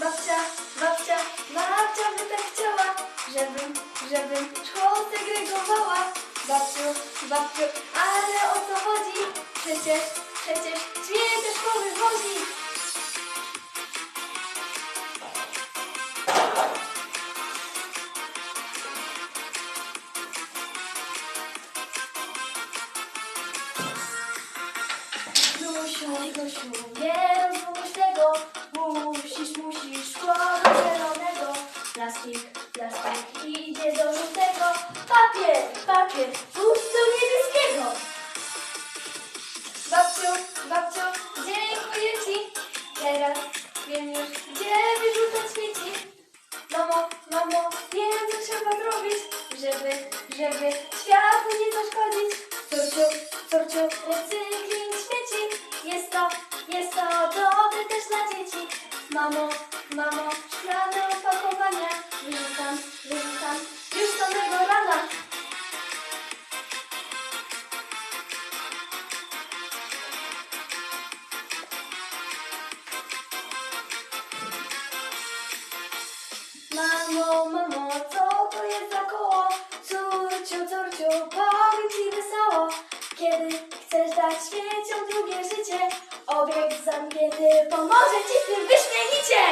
Babcia, babcia, babcia by tak chciała, żebym, żebym szkołę segregowała. Babciu, babciu, ale o co chodzi? Przecież, przecież mnie do szkoły wozi. Lusiu, Lusiu, nie Plastik, plastik idzie do żółtego. Papier, papier, pójdź do niebieskiego. Babciu, babciu, dziękuję ci. Teraz wiem już, gdzie wyrzucać śmieci. Mamo, mamo, wiem co trzeba zrobić, żeby, żeby światu nie zaszkodzić. Córciu, córciu, recykling śmieci. Jest to, jest to dobre też dla dzieci. Mamo, mamo, szklane Mamo, mamo, co to jest za koło? Córciu, córciu, powiedz mi wesoło. Kiedy chcesz dać śmieciom drugie życie, obiekt zamknięty pomoże ci w tym wyśmienicie.